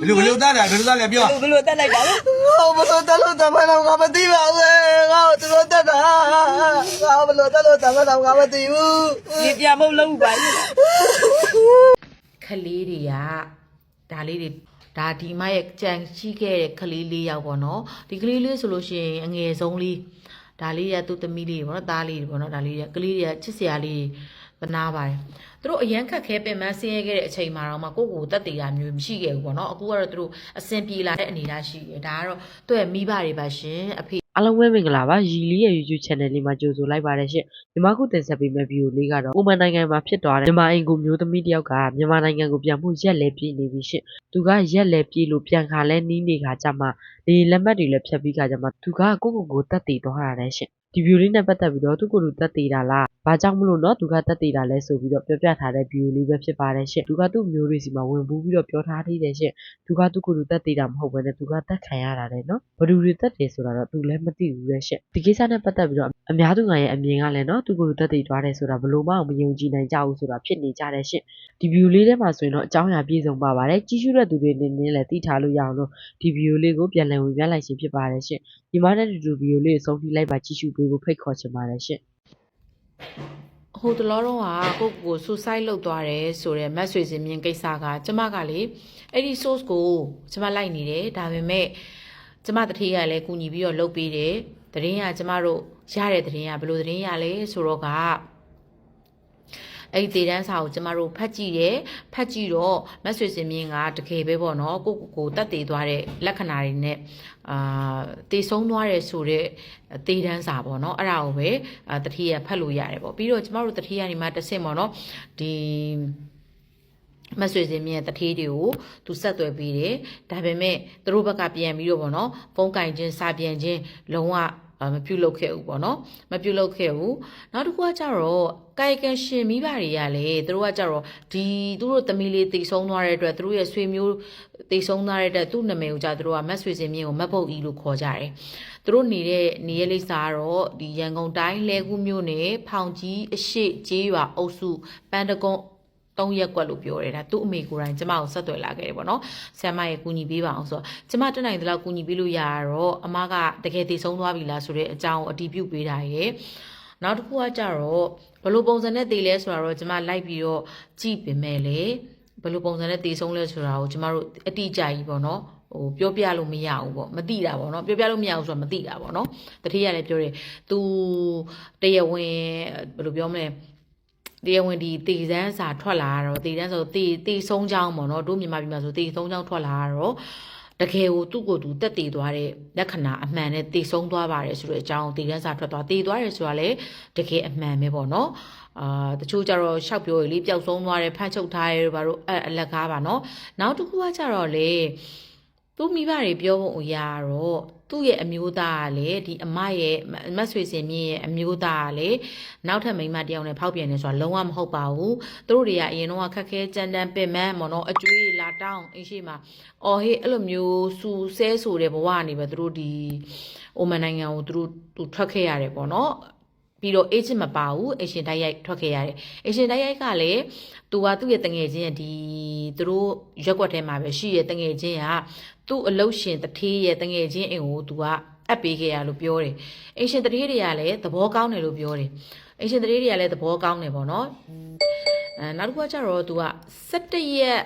ဘယ်လိုဘယ်လိုတတ်တာဘယ်လိုတတ်လဲပြောဘယ်လိုတက်လိုက်တာလဲငါဘလို့တက်လို့တမန်တော့ငါမသိပါဘူးငါသူတို့တက်တာငါဘလို့တက်လို့တမန်တော့ငါမသိဘူးဒီပြမုတ်လုံးပါလေခလေးတွေကဒါလေးတွေဒါဒီမရဲ့ကြံရှိခဲ့တဲ့ခလေးလေးယောက်ပေါ့နော်ဒီကလေးလေးဆိုလို့ရှိရင်အငယ်ဆုံးလေးဒါလေးရသူ့သမီးလေးပေါ့နော်သားလေးတွေပေါ့နော်ဒါလေးတွေကလေးတွေကချစ်စရာလေး သနာပါတယ်သူတို့အရန်ခက်ခဲပင်ပန်းဆင်းရဲခဲ့တဲ့အချိန်မှာတော့မှကိုယ့်ကိုယ်တက်တည်တာမျိုးမရှိခဲ့ဘူးပေါ့နော်အခုကတော့သူတို့အဆင်ပြေလာတဲ့အနေအထားရှိတယ်ဒါကတော့သူ့ရဲ့မိဘတွေပါရှင်အဖေအားလုံးပဲမင်္ဂလာပါရီလီရဲ့ YouTube channel လေးမှာကြိုဆိုလိုက်ပါတယ်ရှင်မြန်မာခုတင်ဆက်ပေးမယ့်ဗီဒီယိုလေးကတော့အိုမန်နိုင်ငံမှာဖြစ်သွားတဲ့မြန်မာအိမ်ကိုမျိုးသမီးတစ်ယောက်ကမြန်မာနိုင်ငံကိုပြန်မှုရက်လဲပြေးနေပြီရှင်သူကရက်လဲပြေးလို့ပြန်ခါလဲနီးနေခါကြမှာဒီလက်မှတ်တွေလည်းဖြတ်ပြီးခါကြမှာသူကကိုကိုကိုတက်တည်သွားတာတဲ့ရှင် ဒီဗီဒီယိုလေးနဲ့ပတ်သက်ပြီးတော့သူကိုယ်လူတက်တည်တာလားဘာကြောင့်မလို့နော်သူကတက်တည်တာလဲဆိုပြီးတော့ပြောပြထားတဲ့ဗီဒီယိုလေးပဲဖြစ်ပါတယ်ရှင်သူကသူ့မျိုးတွေစီမှာဝင်ပူးပြီးတော့ပြောထားသေးတယ်ရှင်သူကသူ့ကိုယ်သူတက်သေးတာမဟုတ်ဘဲနဲ့သူကတက်ခံရတာလေနော်ဘယ်သူတွေတက်တယ်ဆိုတာတော့သူလည်းမသိဘူးလေရှင့်ဒီကိစ္စနဲ့ပတ်သက်ပြီးတော့အများသူငါရဲ့အမြင်ကလည်းနော်သူ့ကိုယ်သူတက်သေးသွားတယ်ဆိုတာဘယ်လို့မှမယုံကြည်နိုင်ကြဘူးဆိုတာဖြစ်နေကြတယ်ရှင့်ဒီဗီဒီယိုလေးထဲမှာဆိုရင်တော့အကြောင်းအရာပြည့်စုံပါပါတယ်ကြီးစုတဲ့သူတွေနေနေလည်းသိထားလို့ရအောင်လို့ဒီဗီဒီယိုလေးကိုပြန်လည်ဝင်ပြလိုက်ခြင်းဖြစ်ပါတယ်ရှင့် ဒီမှာတဲ့ဒီဗီဒီယိုလေးကိုဆုံးဖြတ်လိုက်ပါကြီးစုပေးဖို့ဖိတ်ခေါ်ချင်ပါတယ်ရှင့်ဟိုတလောတော့ကကိုယ့်ကိုယ် suicide လုပ်သွားတယ်ဆိုတော့မတ်ဆွေစင်မြင့်ကိစ္စကကျမကလေအဲ့ဒီ source ကိုကျမလိုက်နေတယ်ဒါပေမဲ့ကျမတထေးကလည်းကူညီပြီးတော့လုပ်ပေးတယ်တရင်ကကျမတို့ရတဲ့တရင်ကဘယ်လိုတရင်ရလဲဆိုတော့က အဲ့ဒီဒေတန်းစာကိုကျမတို့ဖတ်ကြည့်တယ်ဖတ်ကြည့်တော့မတ်ဆွေစင်မြင့်ကတကယ်ပဲပေါ့နော်ကိုကိုကိုတက်တည်သွားတဲ့လက္ခဏာတွေနဲ့အာတည်ဆုံးသွားတယ်ဆိုတော့ဒေတန်းစာပေါ့နော်အဲ့ဒါကိုပဲအာတတိယဖတ်လို့ရတယ်ပေါ့ပြီးတော့ကျမတို့တတိယနေမှာတစ်ဆင့်ပေါ့နော်ဒီမဆွေစင်မြင့်ရဲ့တထေးတွေကိုသူဆက်သွယ်ပြီးတယ်ဒါပေမဲ့သူတို့ဘက်ကပြန်ပြီးတော့ပေါ့နော်ဖုန်းကင်ချင်းစာပြန်ချင်းလုံးဝအာ မပြုတ်လုပ်ခဲ့ဘူးပေါ့နော်မပြုတ်လုပ်ခဲ့ဘူးနောက်တစ်ခုကကြတော့ကာယကံရှင်မိဘတွေကလည်းသူတို့ကကြတော့ဒီသူတို့သမီးလေးတိတ်ဆုံးသွားတဲ့အတွက်သူတို့ရဲ့ဆွေမျိုးတိတ်ဆုံးသွားတဲ့အတွက်သူ့နာမည်ကိုကြသူတို့ကမတ်ဆွေစင်မြင့်ကိုမတ်ပုတ်ဤလို့ခေါ်ကြတယ်သူတို့နေတဲ့နေရလိပ်စာကတော့ဒီရန်ကုန်တိုင်းလဲကူးမြို့နယ်ဖောင်ကြီးအရှိကျေးရွာအုပ်စုပန်းတကု န်းသုံးရက်ကွက်လို့ပြောတယ်ဒါသူ့အမေကိုယ်တိုင်ကျမကိုဆက်သွယ်လာခဲ့တယ်ပေါ့နော်ဆမ်မရဲ့ကူညီပေးပါအောင်ဆိုတော့ကျမတက်နိုင်တဲ့လောက်ကူညီပေးလို့ရတော့အမကတကယ်တည်ဆုံးသွားပြီလားဆိုတဲ့အကြောင်းကိုအတည်ပြုပေးတာရဲ့နောက်တစ်ခုကကြတော့ဘယ်လိုပုံစံနဲ့တည်လဲဆိုတာတော့ကျမလိုက်ပြီးတော့ကြည့်ပေမဲ့လေဘယ်လိုပုံစံနဲ့တည်ဆုံးလဲဆိုတာကိုကျမတို့အတိအကျကြီးပေါ့နော်ဟိုပြောပြလို့မရဘူးပေါ့မသိတာပေါ့နော်ပြောပြလို့မရဘူးဆိုတော့မသိတာပေါ့နော်တတိယလည်းပြောတယ် तू တရားဝင်ဘယ်လိုပြောမလဲ တရားဝင်ဒီတေစန်းစာထွက်လာတော့တေစန်းဆိုတေတေဆုံးချောင်းပေါ့နော်တို့မြန်မာပြည်မှာဆိုတေဆုံးချောင်းထွက်လာတော့တကယ်ကိုသူ့ကိုယ်သူတက်တည်သွားတဲ့လက္ခဏာအမှန်နဲ့တေဆုံးသွားပါတယ်ဆိုတဲ့အကြောင်းတေစန်းစာထွက်သွားတေသွားတယ်ဆိုတာလေတကယ်အမှန်ပဲပေါ့နော်အာတချို့ကြတော့ရှောက်ပြောရလေပျောက်ဆုံးသွားတယ်ဖတ်ချုပ်ထားတယ်ဘာလို့အဲ့အလက်ကားပါနော်နောက်တစ်ခုကကြတော့လေသူမိဘတွေပြောဖို့အရာတော့ သူ့ရဲ့အမျိုးသားကလေဒီအမရဲ့မတ်ဆွေစင်မြင့်ရဲ့အမျိုးသားကလေနောက်ထပ်မိန်းမတစ်ယောက်နဲ့ဖောက်ပြန်နေဆိုတာလုံးဝမဟုတ်ပါဘူးသူတို့တွေကအရင်တော့ခက်ခဲကြမ်းတမ်းပင်မမော်နော်အကျွေးလာတောင်းအရှိမှာအော်ဟေးအဲ့လိုမျိုးစူဆဲဆိုတဲ့ဘဝကနေပဲသူတို့ဒီအိုမန်နိုင်ငံကိုသူတို့သူထွက်ခဲ့ရတယ်ပေါ့နော် ပြီးတော့ agent မပါဘူး agent တိုက်ရိုက်ထွက်ခဲ့ရတယ် agent တိုက်ရိုက်ကလည်းသူကသူ့ရဲ့တငယ်ချင်းရဲ့ဒီသူတို့ရက်ွက်ထဲမှာပဲရှိရဲ့တငယ်ချင်းကသူ့အလုတ်ရှင်တထေးရဲ့တငယ်ချင်းအိမ်ကိုသူကအပ်ပေးခဲ့ရလို့ပြောတယ်အရှင်တထေးတွေကလည်းသဘောကောင်းတယ်လို့ပြောတယ်အရှင်တထေးတွေကလည်းသဘောကောင်းတယ်ပေါ့နော်အဲနောက်တစ်ခုကကျတော့သူက17ရက်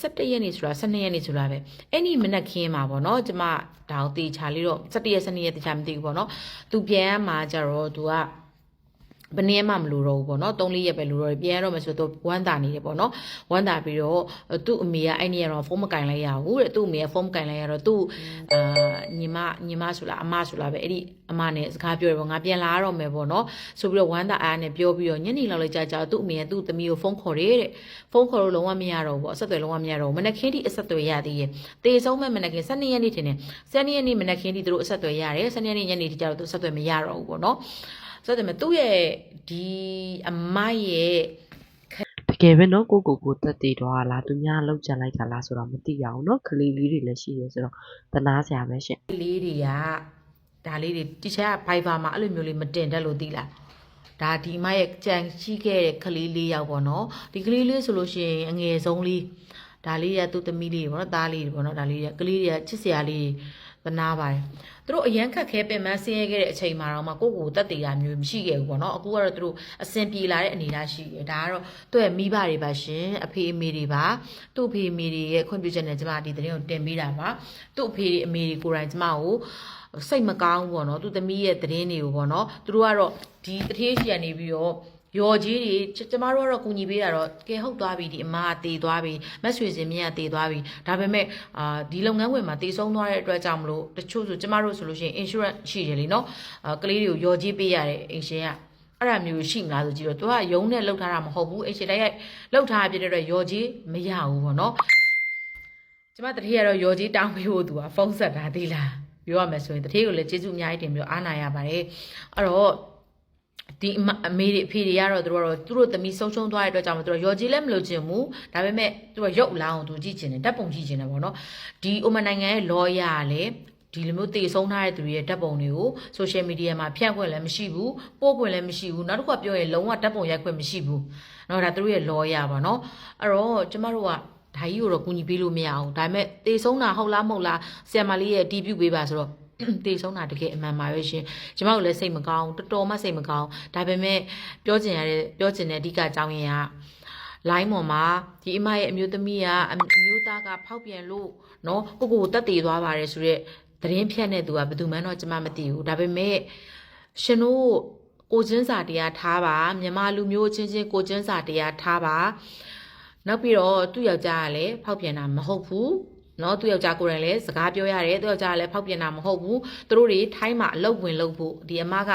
17ရက်နေဆိုတာ12ရက်နေဆိုတာပဲအဲ့ဒီမနက်ခင်းမှာပေါ့နော်ကျမဒါကိုတေချာလေးတော့17ရက်12ရက်တေချာမသိဘူးပေါ့နော်သူပြန်မှာကျတော့သူကဘယ်နည်းမှမလိုတော့ဘူးပေါ့နော်3 4ရက်ပဲလိုတော့တယ်ပြန်ရတော့မှဆိုတော့ဝမ်းသာနေတယ်ပေါ့နော်ဝမ်းသာပြီးတော့သူ့အမေကအဲ့ဒီကတော့ဖုန်းမကင်လိုက်ရဘူးတဲ့သူ့အမေကဖုန်းမကင်လိုက်ရတော့သူ့အာ ညီမညီမဆိုလားအမဆိုလားပဲအဲ့ဒီအမနဲ့စကားပြောတယ်ပေါ့ငါပြန်လာရတော့မယ်ပေါ့နော်ဆိုပြီးတော့ဝမ်းသာအားနဲ့ပြောပြီးတော့ညနေလောက်လိုက်ကြာကြာသူ့အမေကသူ့သမီးကိုဖုန်းခေါ်တယ်တဲ့ဖုန်းခေါ်လို့လုံးဝမရတော့ဘူးပေါ့အဆက်အသွယ်လုံးဝမရတော့ဘူးမနက်ခင်းထိအဆက်အသွယ်ရသေးရဲ့တေဆုံးမဲ့မနက်ခင်း12ရက်နေ့ထင်တယ်12ရက်နေ့မနက်ခင်းထိသူတို့အဆက်အသွယ်ရတယ်12ရက်နေ့ညနေထိကျတော့သူအဆက်အသွယ်မရတော့ဘူးပေါ့နော်ဆိုတော့သူ့ရဲ့ဒီအမရဲ့တ ကယ်ပဲနော်ကိုကိုကိုတက်တည်သွားလားသူများလောက်ကြံလိုက်တာလားဆိုတော့မသိရအောင်နော်ကလေးလေးတွေလည်းရှိရဲဆိုတော့တနာစရာပဲရှင့်လေးတွေကဒါလေးတွေတီချာက Viber မှာအဲ့လိုမျိုးလေးမတင်တတ်လို့သိလားဒါဒီမရဲ့ကြံရှိခဲ့တဲ့ကလေးလေးယောက်ပေါ့နော်ဒီကလေးလေးဆိုလို့ရှိရင်အငယ်ဆုံးလေးဒါလေးတွေကသူ့သမီးလေးတွေပေါ့နော်သားလေးတွေပေါ့နော်ဒါလေးတွေကကလေးတွေကချစ်စရာလေးတွေ သနာပါတယ်သူတို့အရန်ခက်ခဲပင်ပန်းဆင်းရဲခဲ့တဲ့အချိန်မှာတော့မှကိုယ့်ကိုယ်တက်တည်တာမျိုးမရှိခဲ့ဘူးပေါ့နော်အခုကတော့သူတို့အဆင်ပြေလာတဲ့အနေအထားရှိတယ်ဒါကတော့သူ့ရဲ့မိဘတွေပါရှင်အဖေအမေတွေပါသူ့အဖေအမေတွေရဲ့ခွင့်ပြုချက်နဲ့ကျမဒီသတင်းကိုတင်ပေးတာပါသူ့အဖေအမေတွေကိုယ်တိုင်ကျမကိုစိတ်မကောင်းဘူးပေါ့နော်သူသမီးရဲ့သတင်းတွေကိုပေါ့နော်သူတို့ကတော့ဒီတထေးရှိရနေပြီးတော့ ရော်ကြီးတွေကျကျမတို့ကတော့ကူညီပေးတာတော့ကဲဟုတ်သွားပြီဒီအမကတည်သွားပြီမက်ဆွေစင်မြင့်ကတည်သွားပြီဒါပေမဲ့အာဒီလုပ်ငန်းဝင်မှာတည်ဆုံးသွားတဲ့အတွက်ကြောင့်မလို့တချို့ဆိုကျမတို့ဆိုလို့ရှိရင် insurance ရှိတယ်လीနော်အာကလေးတွေကိုရော်ကြီးပေးရတယ်အင်ရှင်ကအဲ့ဒါမျိုးရှိမလားဆိုကြည့်တော့သူကယုံနဲ့လှုပ်ထားတာမဟုတ်ဘူးအင်ရှင်တိုက်ရိုက်လှုပ်ထားတာဖြစ်တဲ့အတွက်ရော်ကြီးမရဘူးပေါ့နော်ကျမတတိယကတော့ရော်ကြီးတောင်းပေးဖို့သူကဖုန်းဆက်တာသိလားပြောရမယ်ဆိုရင်တတိယကိုလည်းကျေးဇူးအများကြီးတင်ပြီးတော့အားနာရပါတယ်အဲ့တော့ ဒီအမအမေတွေအဖေတွေကတော့သူတို့ကတော့သူတို့သမီးဆုံးရှုံးသွားတဲ့အတွက်ကြောင့်မို့သူတို့ရော်ကြီးလည်းမလို့ချင်ဘူးဒါပေမဲ့သူကရုပ်လောင်းအောင်သူကြည့်ချင်တယ်ဓာတ်ပုံကြည့်ချင်တယ်ပေါ့နော်ဒီအိုမန်နိုင်ငံရဲ့ lawyer ကလည်းဒီလိုမျိုးတည်ဆုံးထားတဲ့သူတွေရဲ့ဓာတ်ပုံတွေကို social media မှာဖြန့်ခွင့်လည်းမရှိဘူးပို့ခွင့်လည်းမရှိဘူးနောက်တစ်ခုကပြောရင်လုံးဝဓာတ်ပုံရိုက်ခွင့်မရှိဘူးเนาะဒါသူတို့ရဲ့ lawyer ပါเนาะအဲ့တော့ကျမတို့က ဒါကြီးကိုတော့ကူညီပေးလို့မရအောင်ဒါပေမဲ့တေဆုံးတာဟုတ်လားမဟုတ်လားဆရာမလေးရဲ့တီးပြုတ်ပေးပါဆိုတော့ တည်ဆုံးတာတကယ်အမှန်ပါပဲရှင်ကျမတို့လည်းစိတ်မကောင်းတော်တော်မှစိတ်မကောင်းဒါပေမဲ့ပြောချင်ရတဲ့ပြောချင်တဲ့အဓိကအကြောင်းရင်းကလိုင်းပေါ်မှာဒီအမရဲ့အမျိုးသမီးကအမျိုးသားကဖောက်ပြန်လို့နော်ကိုကိုတက်တည်သွားပါတယ်ဆိုတော့သတင်းဖြန့်တဲ့သူကဘယ်သူမှတော့ကျမမသိဘူးဒါပေမဲ့ရှင်တို့ကိုချင်းစာတရားထားပါမြမလူမျိုးချင်းချင်းကိုချင်းစာတရားထားပါနောက်ပြီးတော့သူ့ယောက်ျားကလည်းဖောက်ပြန်တာမဟုတ်ဘူး နော်သူယောက်ျားကိုယ်တိုင်လည်းစကားပြောရတယ်သူယောက်ျားလည်းဖောက်ပြန်တာမဟုတ်ဘူးသူတို့တွေထိုင်းမှာအလုပ်ဝင်လုပ်ဖို့ဒီအမက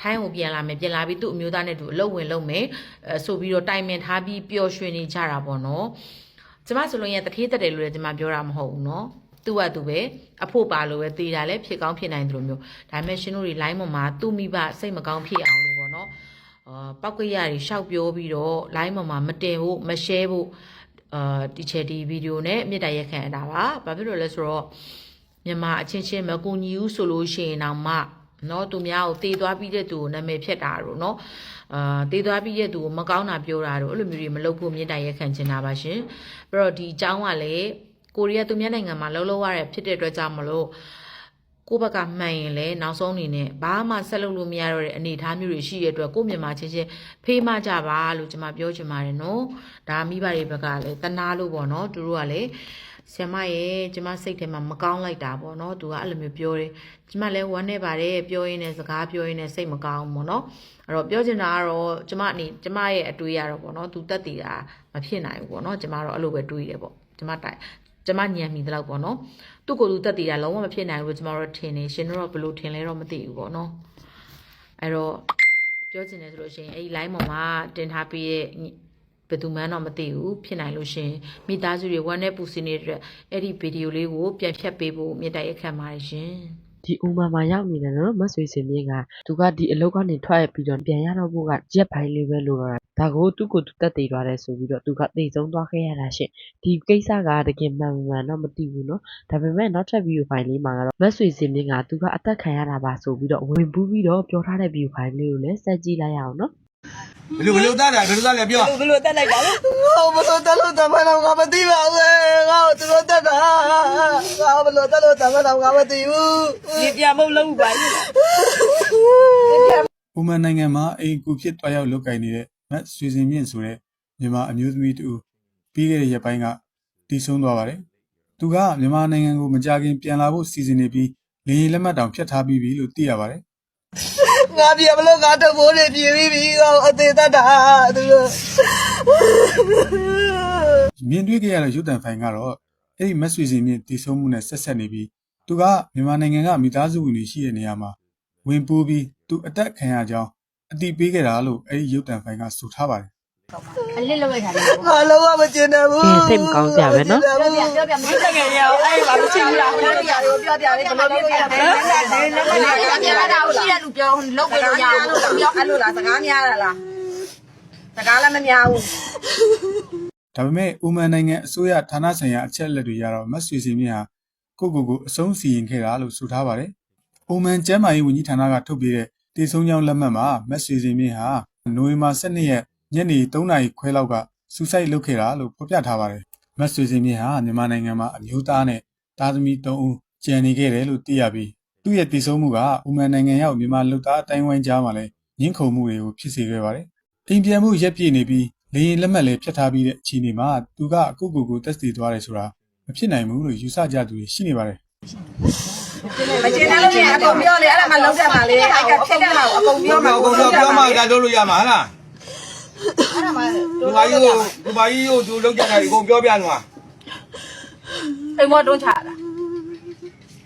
ထိုင်းကိုပြန်လာမယ်ပြန်လာပြီးသူ့အမျိုးသားနဲ့သူအလုပ်ဝင်လုပ်မယ်အဲဆိုပြီးတော့တိုင်ပင်ထားပြီးပျော်ရွှင်နေကြတာပေါ့နော်ကျမဆိုလို့ရင်တထေးတက်တယ်လို့လည်းကျမပြောတာမဟုတ်ဘူးနော်သူ့ဟာသူပဲအဖို့ပါလို့ပဲတေးတာလည်းဖြစ်ကောင်းဖြစ်နိုင်တယ်လို့မျိုးဒါပေမဲ့ရှင်တို့တွေ line ပေါ်မှာသူ့မိဘစိတ်မကောင်းဖြစ်အောင်လို့ပေါ့နော်အာပောက်ကရတွေရှောက်ပြောပြီးတော့ line ပေါ်မှာမတင်ဖို့မ share ဖို့ အာတီချယ်ဒီဗီဒီယိုနဲ့မြစ်တိုင်ရက်ခံတာပါဘာဖြစ်လို့လဲဆိုတော့မြန်မာအချင်းချင်းမကူညီဘူးဆိုလို့ရှိရင်တော့မှနော်သူများကိုတေးသွားပြီးတဲ့သူကိုနာမည်ဖြတ်တာတို့နော်အာတေးသွားပြီးတဲ့သူကိုမကောင်းတာပြောတာတို့အဲ့လိုမျိုးတွေမလုပ်ဖို့မြစ်တိုင်ရက်ခံချင်တာပါရှင်ပြီးတော့ဒီအကြောင်းကလည်းကိုရီးယားသူများနိုင်ငံမှာလှုပ်လှုပ်ရတဲ့ဖြစ်တဲ့အတွက်ကြောင့်မလို့ ကိုယ့်ဘက်ကမှန်ရင်လည်းနောက်ဆုံးအနေနဲ့ဘာမှဆက်လုပ်လို့မရတော့တဲ့အနေအထားမျိုးတွေရှိရတဲ့အတွက်ကိုယ့်မြန်မာချင်းချင်းဖေးမကြပါလို့ကျွန်မပြောချင်ပါတယ်နော်ဒါမိဘတွေဘက်ကလည်းတနာလို့ပေါ့နော်သူတို့ကလည်းဆ iam မရဲ့ကျမစိတ်ထဲမှာမကောင်းလိုက်တာပေါ့နော်သူကအဲ့လိုမျိုးပြောတယ်ကျမလည်းဝမ်းနေပါတယ်ပြောရင်းနဲ့စကားပြောရင်းနဲ့စိတ်မကောင်းဘူးပေါ့နော်အဲ့တော့ပြောချင်တာကတော့ကျမအနေကျမရဲ့အတွေးရတော့ပေါ့နော်သူတက်တည်တာမဖြစ်နိုင်ဘူးပေါ့နော်ကျမတော့အဲ့လိုပဲတွေးတယ်ပေါ့ကျမတိုင်ကျမညံမိတဲ့လောက်ပေါ့နော် သူ့ကိုယ်သူတက်တည်တာလုံးဝမဖြစ်နိုင်ဘူးလို့ကျမတို့ထင်နေရှင်တို့တော့ဘယ်လိုထင်လဲတော့မသိဘူးပေါ့နော်အဲ့တော့ပြောချင်တယ်ဆိုလို့ရှိရင်အဲ့ဒီ line ပေါ်မှာတင်ထားပြီးရဲ့ဘယ်သူမှန်းတော့မသိဘူးဖြစ်နိုင်လို့ရှရင်မိသားစုတွေဝမ်းနဲ့ပူစင်နေတဲ့အတွက်အဲ့ဒီဗီဒီယိုလေးကိုပြန်ဖြတ်ပေးဖို့မြေတိုင်ရက်ခံပါတယ်ရှင် ဒီအိုမာမှာရောက်နေတယ်နော်မဆွေစင်မြင့်ကသူကဒီအလုပ်ကနေထွက်ရပြီးတော့ပြန်ရတော့ဖို့ကရက်ပိုင်းလေးပဲလိုတော့တာဒါကိုသူ့ကိုသူတက်တည်သွားတယ်ဆိုပြီးတော့သူကတိတ်ဆုံးသွားခဲ့ရတာရှင့်ဒီကိစ္စကတကယ်မှန်မှန်တော့မသိဘူးနော်ဒါပေမဲ့နောက်ထပ်ဗီဒီယိုဖိုင်လေးမှာကတော့မဆွေစင်မြင့်ကသူကအသက်ခံရတာပါဆိုပြီးတော့ဝင်ပူးပြီးတော့ပြောထားတဲ့ဗီဒီယိုဖိုင်လေးကိုလည်းစက်ကြည့်လိုက်ရအောင်နော် ဘယ်လိုဘယ်လိုသားလဲဘယ်လိုသားလဲပြောဘယ်လိုတက်လိုက်တာလဲငါဘလို့တလို့တမနာငါမသိပါဘူးငါသူတို့တက်တာငါဘလို့တလို့တမနာငါမသိဘူးဒီပြမုတ်လုံးပါလေပုံမှန်နိုင်ငံမှာအိမ်ကူဖြစ်တွားရောက်လုပ်ကင်နေတဲ့မတ်ဆွေစင်မြင့်ဆိုတဲ့မြန်မာအမျိုးသမီးတူပြီးခဲ့တဲ့ရက်ပိုင်းကတည်ဆုံးသွားပါတယ်။သူကမြန်မာနိုင်ငံကိုမကြခင်ပြန်လာဖို့စီစဉ်နေပြီးလေယာဉ်လက်မှတ်တောင်ဖြတ်ထားပြီးပြီလို့သိရပါတယ် ငါပြန်မလို့ငါတဘိုးတွေပြေးပြီးပြီငါအသေးတတ်တာသူတို့။မြင်တွေ့ခဲ့ရတဲ့ရုပ်တံဖိုင်ကတော့အဲ့ဒီမတ်ဆွေစင်မြင့်တည်ဆုံးမှုနဲ့ဆက်ဆက်နေပြီးသူကမြန်မာနိုင်ငံကမိသားစုဝင်တွေရှိတဲ့နေရာမှာဝင်ပူးပြီးသူအသက်ခံရကြောင်းအတိပေးခဲ့တာလို့အဲ့ဒီရုပ်တံဖိုင်ကဆိုထားပါတယ် အလစ်လောက်လိုက်တာလေငါလုံးဝမကျင်တယ်ဘူးကဲစိတ်မကောင်းစရာပဲနော်ပြောပြပြောပြမင်းတကယ်ရောအဲ့ဘာမရှိဘူးလားပြောပြပြောပြလေးဘယ်လိုလုပ်ရလဲလက်လက်လက်ပြတာရှိရလူပြောလုပ်ပေးလို့ရအောင်ပြောအဲ့လိုလားစကားများတာလားစကားလည်းမများဘူးဒါပေမဲ့အိုမန်နိုင်ငံအစိုးရဌာနဆိုင်ရာအချက်အလက်တွေရတော့မတ်ဆွေစင်မြင့်ဟာကိုကိုကိုအဆုံးစီရင်ခဲ့တာလို့ဆိုထားပါတယ်။အိုမန်ကျမ်းမာရေးဝန်ကြီးဌာနကထုတ်ပေးတဲ့တည်ဆုံးကြောင်းလက်မှတ်မှာမတ်ဆွေစင်မြင့်ဟာနိုဝင်ဘာ12ရက် ညနေ3နာရီခွဲလောက်ကစူဆိုက်လုပ်ခဲ့တာလို့ဖော်ပြထားပါတယ်။မတ်ဆွေစင်မြင့်ဟာမြန်မာနိုင်ငံမှာအမျိုးသားနဲ့သားသမီး၃ဦးကျန်နေခဲ့တယ်လို့သိရပြီးသူ့ရဲ့တည်ဆုံးမှုကဥမန်နိုင်ငံရောက်မြန်မာလူသားအတိုင်းဝိုင်းကြားမှာလည်းညှင်းခုန်မှုတွေကိုဖြစ်စေခဲ့ပါတယ်။အိမ်ပြန်မှုရက်ပြည့်နေပြီးလေရင်လက်မှတ်လည်းဖြတ်ထားပြီးတဲ့အခြေအနေမှာသူကအခုကိုယ်ကိုတက်စီသွားတယ်ဆိုတာမဖြစ်နိုင်ဘူးလို့ယူဆကြသူတွေရှိနေပါတယ်မကျင်းလို့ရင်အကုန်ပြောလေအဲ့ဒါမှလုံးတက်ပါလေအဲ့ကဖြစ်တဲ့ဟာကိုအကုန်ပြောမှာအကုန်ပြောပြောမှဒါလုပ်လို့ရမှာလား အဲ့ဒါမှဒီမကြီးကိုဒီမကြီးကိုသူလောက်ကြတာအကုန်ပြောပြလို့မှာအိမ်မောတွန်းချတာ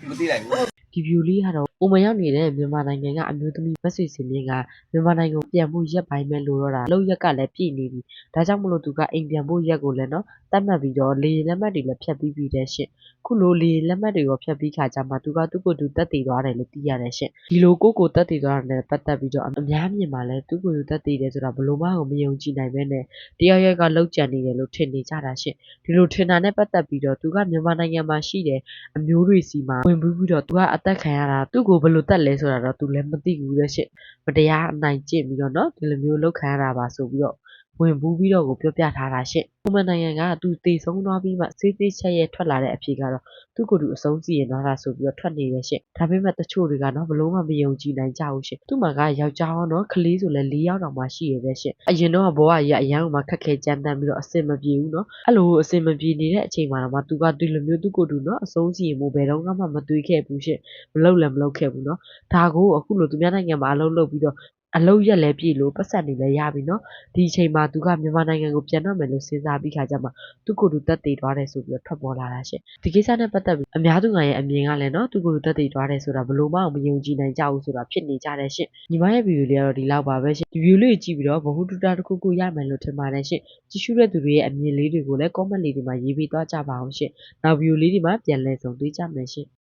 မသိလိုက်ဘူးဒီဗီဒီယိုလေးကတော့ အိုမန်ရောက်နေတဲ့ မြန်မာနိုင်ငံက အမျိုးသမီး မဆွေစင်မြင့်က မြန်မာနိုင်ငံကို ပြန်ဖို့ရက်ပိုင်းပဲလိုတော့တာ အလုပ်ရက်ကလည်း ပြည့်နေပြီ ဒါကြောင့်မလို့ သူက အိမ်ပြန်ဖို့ရက်ကိုလည်းနော်တတ်မှတ်ပြီးတော့ လေယာဉ်လက်မှတ်တွေလည်းဖြတ်ပြီးပြီတဲ့ရှင့် ခုလို လေယာဉ်လက်မှတ်တွေကိုဖြတ်ပြီးခါကြမှာသူက သူ့ကိုယ်သူတက်တည်သွားတယ်လို့ သိရတယ်ရှင့် ဒီလို ကိုယ့်ကိုယ်တက်တည်သွားတာနဲ့ ပတ်သက်ပြီးတော့ အများမြင်မှာလဲသူ့ကိုယ်သူတက်တည်တယ်ဆိုတာ ဘယ်လို့မှကို မယုံကြည်နိုင်ပဲနဲ့ တယောက်ရက်ကလောက်ကြံနေတယ်လို့ ထင်နေကြတာရှင့် ဒီလိုထင်တာနဲ့ ပတ်သက်ပြီးတော့ သူက မြန်မာနိုင်ငံမှာရှိတယ်အမျိုးတွေစီမှာ ဝင်ပြီးပြီးတော့ သူက အသက်ခံရတာ သူ့ကဘယ်လိုတက်လဲဆိုတာတော့သူလည်းမသိဘူးတဲ့ရှင့်မတရားအနိုင်ကျင့်ပြီးတော့เนาะဒီလိုမျိုးလောက်ခံရတာပါဆိုပြီးတော့ ဝင်ဘူးပြီးတော့ကိုပြောပြထားတာရှင့်။ကိုမန်နိုင်ငံကသူတေဆုံးသွားပြီးမှစေးသေးချက်ရဲ့ထွက်လာတဲ့အဖြေကတော့သူ့ကိုယ်သူအဆုံးစီရင်သွားတာဆိုပြီးတော့ထွက်နေတယ်ရှင့်။ဒါပေမဲ့တချို့တွေကတော့ဘလို့မှမယုံကြည်နိုင်ကြဘူးရှင့်။သူ့မှာကယောက်ျားရောနော်ကလေးဆိုလဲ၄ယောက်တောင်မှရှိရပဲရှင့်။အရင်တော့ဘဝကြီးကအရန်ကမှခက်ခဲကြမ်းတမ်းပြီးတော့အဆင်မပြေဘူးနော်။အဲ့လိုအဆင်မပြေနေတဲ့အချိန်မှာတော့သူကဒီလိုမျိုးသူ့ကိုယ်သူနော်အဆုံးစီရင်ဖို့ဘယ်တော့မှမတွေးခဲ့ဘူးရှင့်။မလုပ်လည်းမလုပ်ခဲ့ဘူးနော်။ဒါကိုအခုလိုသူများနိုင်ငံမှာအလုပ်လုပ်ပြီးတော့ အလုတ်ရက်လည်းပြည့်လို့ပတ်စံနေလည်းရပြီနော်ဒီအချိန်မှာသူကမြန်မာနိုင်ငံကိုပြန်တော့မယ်လို့စဉ်းစားပြီးခါကြမှာသူကိုယ်သူတက်တည်သွားတယ်ဆိုပြီးတော့ထွက်ပေါ်လာတာရှင့်ဒီကိစ္စနဲ့ပတ်သက်ပြီးအများသူငါရဲ့အမြင်ကလည်းနော်သူကိုယ်သူတက်တည်သွားတယ်ဆိုတာဘယ်လိုမှမယုံကြည်နိုင်ကြဘူးဆိုတာဖြစ်နေကြတယ်ရှင့်ညီမရဲ့ဗီဒီယိုလေးကတော့ဒီလောက်ပါပဲရှင့်ဒီဗီဒီယိုလေးကြည့်ပြီးတော့ဘ ഹു တုတာတစ်ခုခုရမယ်လို့ထင်ပါတယ်ရှင့်ကြည့်ရှုတဲ့သူတွေရဲ့အမြင်လေးတွေကိုလည်း comment လေးတွေမှာရေးပေးသွားကြပါအောင်ရှင့်နောက်ဗီဒီယိုလေးဒီမှာပြန်လည်ဆုံတွေ့ကြမယ်ရှင့်